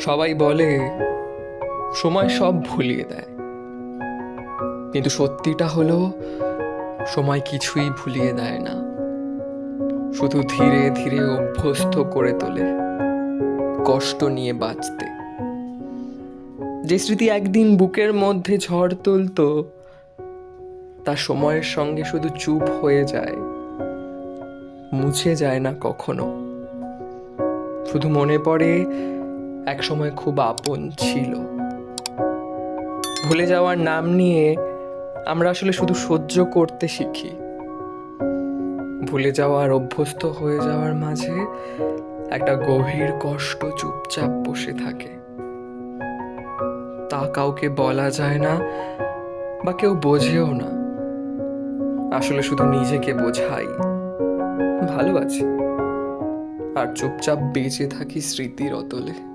সবাই বলে, সময় সব ভুলিয়ে দেয়। কিন্তু সত্যিটা হলো, সময় কিছুই ভুলিয়ে দেয় না। শুধু ধীরে ধীরে অভ্যস্ত করে তোলে, কষ্ট নিয়ে বাঁচতে। যে স্মৃতি একদিন বুকের মধ্যে ঝড় তুলতো, তা সময়ের সঙ্গে শুধু চুপ হয়ে যায়, মুছে যায় না কখনো। শুধু মনে পড়ে এক সময় খুব আপন ছিল। ভুলে যাওয়ার নাম নিয়ে আমরা আসলে শুধু সহ্য করতে শিখি। ভুলে যাওয়ার অভ্যস্ত হয়ে যাওয়ার মাঝে একটা গভীর কষ্ট চুপচাপ বসে থাকে। তা কাউকে বলা যায় না বা কেউ বোঝেও না। আসলে শুধু নিজেকে বোঝাই। ভালো আছি। আর চুপচাপ বেঁচে থাকি স্মৃতির অতলে।